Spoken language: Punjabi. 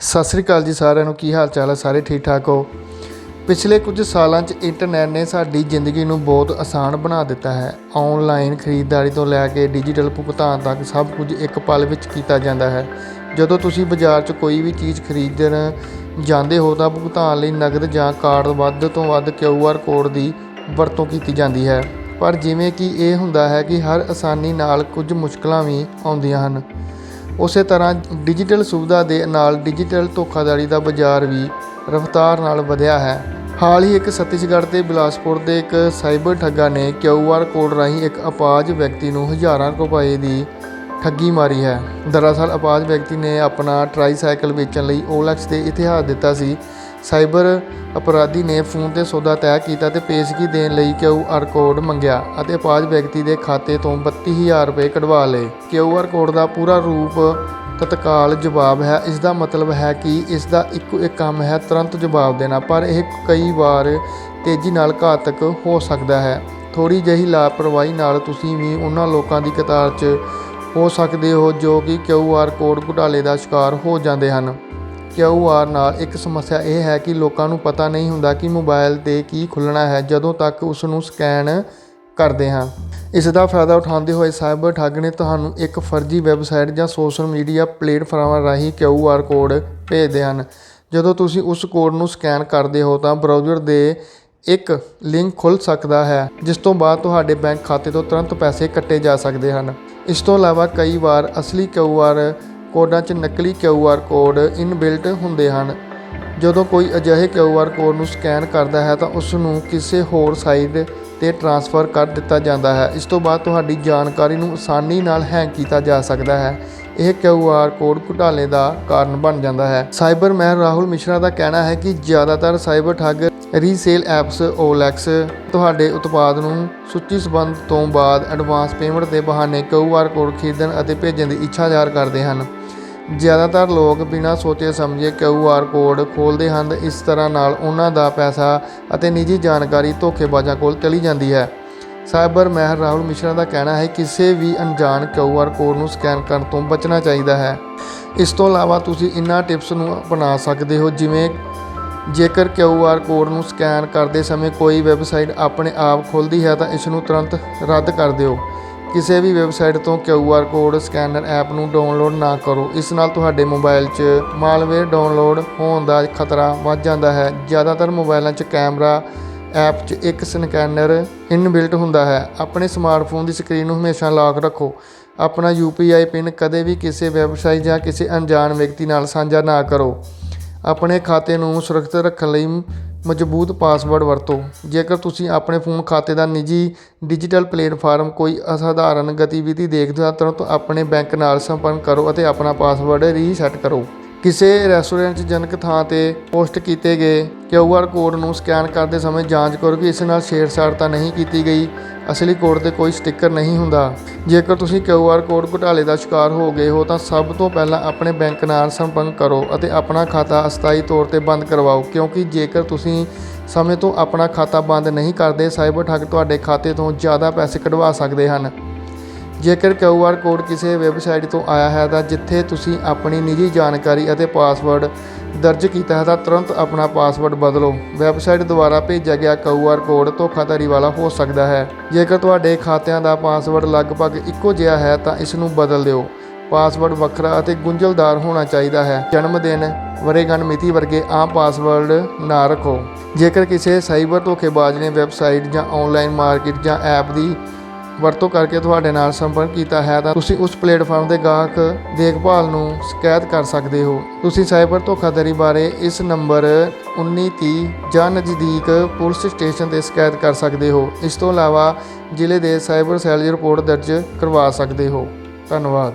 ਸਤਿ ਸ੍ਰੀ ਅਕਾਲ ਜੀ ਸਾਰਿਆਂ ਨੂੰ, ਕੀ ਹਾਲ ਚਾਲ ਹੈ? ਸਾਰੇ ਠੀਕ ਠਾਕ ਹੋ? ਪਿਛਲੇ ਕੁਝ ਸਾਲਾਂ 'ਚ ਇੰਟਰਨੈਟ ਨੇ ਸਾਡੀ ਜ਼ਿੰਦਗੀ ਨੂੰ ਬਹੁਤ ਆਸਾਨ ਬਣਾ ਦਿੱਤਾ ਹੈ। ਆਨਲਾਈਨ ਖਰੀਦਦਾਰੀ ਤੋਂ ਲੈ ਕੇ ਡਿਜੀਟਲ ਭੁਗਤਾਨ ਤੱਕ ਸਭ ਕੁਝ ਇੱਕ ਪਲ ਵਿੱਚ ਕੀਤਾ ਜਾਂਦਾ ਹੈ। ਜਦੋਂ ਤੁਸੀਂ ਬਾਜ਼ਾਰ 'ਚ ਕੋਈ ਵੀ ਚੀਜ਼ ਖਰੀਦਣ ਜਾਂਦੇ ਹੋ ਤਾਂ ਭੁਗਤਾਨ ਲਈ ਨਕਦ ਜਾਂ ਕਾਰਡ ਵੱਧ ਤੋਂ ਵੱਧ QR ਕੋਡ ਦੀ ਵਰਤੋਂ ਕੀਤੀ ਜਾਂਦੀ ਹੈ। ਪਰ ਜਿਵੇਂ ਕਿ ਇਹ ਹੁੰਦਾ ਹੈ ਕਿ ਹਰ ਆਸਾਨੀ ਨਾਲ ਕੁਝ ਮੁਸ਼ਕਲਾਂ ਵੀ ਆਉਂਦੀਆਂ ਹਨ। ਉਸੇ ਤਰ੍ਹਾਂ ਡਿਜੀਟਲ ਸੁਵਿਧਾ ਦੇ ਨਾਲ ਡਿਜੀਟਲ ਧੋਖਾਧੜੀ ਦਾ ਬਾਜ਼ਾਰ ਵੀ ਰਫ਼ਤਾਰ ਨਾਲ ਵਧਿਆ ਹੈ। ਹਾਲ ਹੀ ਇੱਕ ਛੱਤੀਸਗੜ੍ਹ ਤੇ ਬਿਲਾਸਪੁਰ ਦੇ ਇੱਕ ਸਾਈਬਰ ਠੱਗਾ ਨੇ QR ਕੋਡ ਰਾਹੀਂ ਇੱਕ ਅਪਾਜ ਵਿਅਕਤੀ ਨੂੰ ਹਜ਼ਾਰਾਂ ਰੁਪਏ ਦੀ ਠੱਗੀ ਮਾਰੀ ਹੈ। ਦਰਅਸਲ ਅਪਾਜ ਵਿਅਕਤੀ ਨੇ ਆਪਣਾ ਟਰਾਈਸਾਈਕਲ ਵੇਚਣ ਲਈ OLX ਤੇ ਇਤਿਹਾਸ ਦਿੱਤਾ ਸੀ। ਸਾਈਬਰ ਅਪਰਾਧੀ ਨੇ ਫੋਨ ਤੇ ਸੌਦਾ ਤੈਅ ਕੀਤਾ ਤੇ ਪੇਸ਼ਗੀ ਦੇਣ ਲਈ QR ਕੋਡ ਮੰਗਿਆ ਅਤੇ ਅਪਾਜ ਵਿਅਕਤੀ ਦੇ ਖਾਤੇ ਤੋਂ 32000 ਰੁਪਏ ਕਢਵਾ ਲਏ। QR ਕੋਡ ਦਾ ਪੂਰਾ ਰੂਪ ਤਤਕਾਲ ਜਵਾਬ ਹੈ। ਇਸ ਦਾ ਮਤਲਬ ਹੈ ਕਿ ਇਸ ਦਾ ਇੱਕੋ ਇੱਕ ਕੰਮ ਹੈ, ਤੁਰੰਤ ਜਵਾਬ ਦੇਣਾ, ਪਰ ਇਹ ਕਈ ਵਾਰ ਤੇਜ਼ੀ ਨਾਲ ਘਾਤਕ ਹੋ ਸਕਦਾ ਹੈ। ਥੋੜੀ ਜਿਹੀ ਲਾਪਰਵਾਹੀ ਨਾਲ ਤੁਸੀਂ ਵੀ ਉਹਨਾਂ ਲੋਕਾਂ ਦੀ ਕਤਾਰ 'ਚ ਹੋ ਸਕਦੇ ਹੋ ਜੋ ਕਿ QR ਕੋਡ ਘੁਟਾਲੇ ਦਾ ਸ਼ਿਕਾਰ ਹੋ ਜਾਂਦੇ ਹਨ। ਕਿਊ ਆਰ ਨਾਲ ਇੱਕ ਸਮੱਸਿਆ ਇਹ ਹੈ ਕਿ ਲੋਕਾਂ ਨੂੰ ਪਤਾ ਨਹੀਂ ਹੁੰਦਾ ਕਿ ਮੋਬਾਈਲ ਤੇ ਕੀ ਖੁੱਲ੍ਹਣਾ ਹੈ ਜਦੋਂ ਤੱਕ ਉਸ ਨੂੰ ਸਕੈਨ ਕਰਦੇ ਹਾਂ। ਇਸ ਦਾ ਫਾਇਦਾ ਉਠਾਉਂਦੇ ਹੋਏ ਸਾਈਬਰ ਠੱਗ ਨੇ ਤੁਹਾਨੂੰ ਇੱਕ ਫਰਜ਼ੀ ਵੈਬਸਾਈਟ ਜਾਂ ਸੋਸ਼ਲ ਮੀਡੀਆ ਪਲੇਟਫਾਰਮਾਂ ਰਾਹੀਂ ਕਿਊ ਆਰ ਕੋਡ ਭੇਜਦੇ ਹਨ। ਜਦੋਂ ਤੁਸੀਂ ਉਸ ਕੋਡ ਨੂੰ ਸਕੈਨ ਕਰਦੇ ਹੋ ਤਾਂ ਬਰਾਊਜ਼ਰ ਦੇ ਇੱਕ ਲਿੰਕ ਖੁੱਲ੍ਹ ਸਕਦਾ ਹੈ, ਜਿਸ ਤੋਂ ਬਾਅਦ ਤੁਹਾਡੇ ਬੈਂਕ ਖਾਤੇ ਤੋਂ ਤੁਰੰਤ ਪੈਸੇ ਕੱਟੇ ਜਾ ਸਕਦੇ ਹਨ। ਇਸ ਤੋਂ ਇਲਾਵਾ ਕਈ ਵਾਰ ਅਸਲੀ ਕਿਊ ਆਰ ਕੋਡਾਂ 'ਚ ਨਕਲੀ QR ਕੋਡ ਇਨਬਿਲਟ ਹੁੰਦੇ ਹਨ। ਜਦੋਂ ਕੋਈ ਅਜਿਹੇ QR ਕੋਡ ਨੂੰ ਸਕੈਨ ਕਰਦਾ ਹੈ ਤਾਂ ਉਸ ਨੂੰ ਕਿਸੇ ਹੋਰ ਸਾਈਟ ਤੇ ਟ੍ਰਾਂਸਫਰ ਕਰ ਦਿੱਤਾ ਜਾਂਦਾ ਹੈ। ਇਸ ਤੋਂ ਬਾਅਦ ਤੁਹਾਡੀ ਜਾਣਕਾਰੀ ਨੂੰ ਆਸਾਨੀ ਨਾਲ ਹੈਕ ਕੀਤਾ ਜਾ ਸਕਦਾ ਹੈ। ਇਹ QR ਕੋਡ ਘੁਟਾਲੇ ਦਾ ਕਾਰਨ ਬਣ ਜਾਂਦਾ ਹੈ। ਸਾਈਬਰ ਮੈਨ ਰਾਹੁਲ ਮਿਸ਼ਰਾ ਦਾ ਕਹਿਣਾ ਹੈ ਕਿ ਜ਼ਿਆਦਾਤਰ ਸਾਈਬਰ ਠੱਗ ਰੀਸੇਲ ਐਪਸ OLX ਤੁਹਾਡੇ ਉਤਪਾਦ ਨੂੰ ਸੂਚੀ ਸੰਬੰਧ ਤੋਂ ਬਾਅਦ ਐਡਵਾਂਸ ਪੇਮੈਂਟ ਦੇ ਬਹਾਨੇ QR ਕੋਡ ਖਰੀਦਣ ਅਤੇ ਭੇਜਣ ਦੀ ਇੱਛਾ ਜ਼ਾਹਰ ਕਰਦੇ ਹਨ। ਜ਼ਿਆਦਾਤਰ ਲੋਕ ਬਿਨਾਂ ਸੋਚੇ ਸਮਝੇ QR ਕੋਡ ਖੋਲ੍ਹਦੇ ਹਨ। ਇਸ ਤਰ੍ਹਾਂ ਨਾਲ ਉਹਨਾਂ ਦਾ ਪੈਸਾ ਅਤੇ ਨਿੱਜੀ ਜਾਣਕਾਰੀ ਧੋਖੇਬਾਜ਼ਾਂ ਕੋਲ ਚਲੀ ਜਾਂਦੀ ਹੈ। ਸਾਈਬਰ ਮਹਿਰ ਰਾਹੁਲ ਮਿਸ਼ਰਾ ਦਾ ਕਹਿਣਾ ਹੈ, ਕਿਸੇ ਵੀ ਅਣਜਾਣ QR ਕੋਡ ਨੂੰ ਸਕੈਨ ਕਰਨ ਤੋਂ ਬਚਣਾ ਚਾਹੀਦਾ ਹੈ। ਇਸ ਤੋਂ ਇਲਾਵਾ ਤੁਸੀਂ ਇਨ੍ਹਾਂ ਟਿਪਸ ਨੂੰ ਅਪਣਾ ਸਕਦੇ ਹੋ, ਜਿਵੇਂ ਜੇਕਰ QR ਕੋਡ ਨੂੰ ਸਕੈਨ ਕਰਦੇ ਸਮੇਂ ਕੋਈ ਵੈਬਸਾਈਟ ਆਪਣੇ ਆਪ ਖੁੱਲ੍ਹਦੀ ਹੈ ਤਾਂ ਇਸ ਨੂੰ ਤੁਰੰਤ ਰੱਦ ਕਰ ਦਿਓ। ਕਿਸੇ ਵੀ ਵੈਬਸਾਈਟ ਤੋਂ QR ਕੋਡ ਸਕੈਨਰ ਐਪ ਨੂੰ ਡਾਊਨਲੋਡ ਨਾ ਕਰੋ। ਇਸ ਨਾਲ ਤੁਹਾਡੇ ਮੋਬਾਈਲ 'ਚ ਮਾਲਵੇਅਰ ਡਾਊਨਲੋਡ ਹੋਣ ਦਾ ਖਤਰਾ ਵੱਧ ਜਾਂਦਾ ਹੈ। ਜ਼ਿਆਦਾਤਰ ਮੋਬਾਈਲਾਂ 'ਚ ਕੈਮਰਾ ਐਪ 'ਚ ਇੱਕ ਸਕੈਨਰ ਇਨਬਿਲਟ ਹੁੰਦਾ ਹੈ। ਆਪਣੇ ਸਮਾਰਟਫੋਨ ਦੀ ਸਕਰੀਨ ਨੂੰ ਹਮੇਸ਼ਾ ਲੌਕ ਰੱਖੋ। ਆਪਣਾ UPI ਪਿਨ ਕਦੇ ਵੀ ਕਿਸੇ ਵੈਬਸਾਈਟ ਜਾਂ ਕਿਸੇ ਅਣਜਾਣ ਵਿਅਕਤੀ ਨਾਲ ਸਾਂਝਾ ਨਾ ਕਰੋ। ਆਪਣੇ ਖਾਤੇ ਨੂੰ ਸੁਰੱਖਿਅਤ ਰੱਖਣ ਲਈ ਮਜ਼ਬੂਤ ਪਾਸਵਰਡ ਵਰਤੋ। ਜੇਕਰ ਤੁਸੀਂ ਆਪਣੇ ਫੋਨ ਖਾਤੇ ਦਾ ਨਿੱਜੀ ਡਿਜੀਟਲ ਪਲੇਟਫਾਰਮ ਕੋਈ ਅਸਾਧਾਰਨ ਗਤੀਵਿਧੀ ਦੇਖਦੇ ਹੋ ਤੁਰੰਤ ਆਪਣੇ ਬੈਂਕ ਨਾਲ ਸੰਪਰਕ ਕਰੋ ਅਤੇ ਆਪਣਾ ਪਾਸਵਰਡ ਰੀਸੈਟ ਕਰੋ। ਕਿਸੇ ਰੈਸਟੋਰੈਂਟ 'ਚ ਜਨਕ ਥਾਂ ਤੇ ਪੋਸਟ ਕੀਤੇ ਗਏ QR ਕੋਡ ਨੂੰ ਸਕੈਨ ਕਰਦੇ ਸਮੇਂ ਜਾਂਚ ਕਰੋ ਕਿ ਇਸ ਨਾਲ ਛੇੜਛਾੜ ਤਾਂ ਨਹੀਂ ਕੀਤੀ ਗਈ। ਅਸਲੀ ਕੋਡ ਤੇ ਕੋਈ ਸਟicker ਨਹੀਂ ਹੁੰਦਾ। ਜੇਕਰ ਤੁਸੀਂ ਕਿਊ ਆਰ ਕੋਡ ਘੁਟਾਲੇ ਦਾ ਸ਼ਿਕਾਰ ਹੋ ਗਏ ਹੋ ਤਾਂ ਸਭ ਤੋਂ ਪਹਿਲਾਂ ਆਪਣੇ ਬੈਂਕ ਨਾਲ ਸੰਪਰਕ ਕਰੋ ਅਤੇ ਆਪਣਾ ਖਾਤਾ ਅਸਥਾਈ ਤੌਰ ਤੇ ਬੰਦ ਕਰਵਾਓ, ਕਿਉਂਕਿ ਜੇਕਰ ਤੁਸੀਂ ਸਮੇਂ ਤੋਂ ਆਪਣਾ ਖਾਤਾ ਬੰਦ ਨਹੀਂ ਕਰਦੇ, ਸਾਈਬਰ ਠੱਗ ਤੁਹਾਡੇ ਖਾਤੇ ਤੋਂ ਜ਼ਿਆਦਾ ਪੈਸੇ ਕਢਵਾ ਸਕਦੇ ਹਨ। ਜੇਕਰ ਕਿਊ ਆਰ ਕੋਡ ਕਿਸੇ ਵੈਬਸਾਈਟ ਤੋਂ ਆਇਆ ਹੈ ਤਾਂ ਜਿੱਥੇ ਤੁਸੀਂ ਆਪਣੀ ਨਿੱਜੀ ਜਾਣਕਾਰੀ ਅਤੇ ਪਾਸਵਰਡ ਦਰਜ ਕੀਤਾ ਹੈ ਤਾਂ ਤੁਰੰਤ ਆਪਣਾ ਪਾਸਵਰਡ ਬਦਲੋ। ਵੈਬਸਾਈਟ ਦੁਆਰਾ ਭੇਜਿਆ ਗਿਆ QR ਕੋਡ ਧੋਖਾਧੜੀ ਵਾਲਾ ਹੋ ਸਕਦਾ ਹੈ। ਜੇਕਰ ਤੁਹਾਡੇ ਖਾਤਿਆਂ ਦਾ ਪਾਸਵਰਡ ਲਗਭਗ ਇੱਕੋ ਜਿਹਾ ਹੈ ਤਾਂ ਇਸ ਨੂੰ ਬਦਲ ਦਿਓ। ਪਾਸਵਰਡ ਵੱਖਰਾ ਅਤੇ ਗੁੰਝਲਦਾਰ ਹੋਣਾ ਚਾਹੀਦਾ ਹੈ। ਜਨਮ ਦਿਨ ਵਰੇਗੰਢ ਮਿਤੀ ਵਰਗੇ ਆਮ ਪਾਸਵਰਡ ਨਾ ਰੱਖੋ। ਜੇਕਰ ਕਿਸੇ ਸਾਈਬਰ ਧੋਖੇਬਾਜ਼ ਨੇ ਵੈਬਸਾਈਟ ਜਾਂ ਆਨਲਾਈਨ ਮਾਰਕੀਟ ਜਾਂ ਐਪ ਦੀ ਵਰਤੋਂ ਕਰਕੇ ਤੁਹਾਡੇ ਨਾਲ ਸੰਪਰਕ ਕੀਤਾ ਹੈ ਤਾਂ ਤੁਸੀਂ ਉਸ ਪਲੇਟਫਾਰਮ ਦੇ ਗਾਹਕ ਦੇਖਭਾਲ ਨੂੰ ਸ਼ਿਕਾਇਤ ਕਰ ਸਕਦੇ ਹੋ। ਤੁਸੀਂ ਸਾਈਬਰ ਧੋਖਾਧੜੀ ਬਾਰੇ ਇਸ ਨੰਬਰ 1930 ਜਾਂ ਨਜ਼ਦੀਕ ਪੁਲਿਸ ਸਟੇਸ਼ਨ ਤੇ ਸ਼ਿਕਾਇਤ ਕਰ ਸਕਦੇ ਹੋ। ਇਸ ਤੋਂ ਇਲਾਵਾ ਜ਼ਿਲ੍ਹੇ ਦੇ ਸਾਈਬਰ ਸੈੱਲ ਰਿਪੋਰਟ ਦਰਜ ਕਰਵਾ ਸਕਦੇ ਹੋ। ਧੰਨਵਾਦ।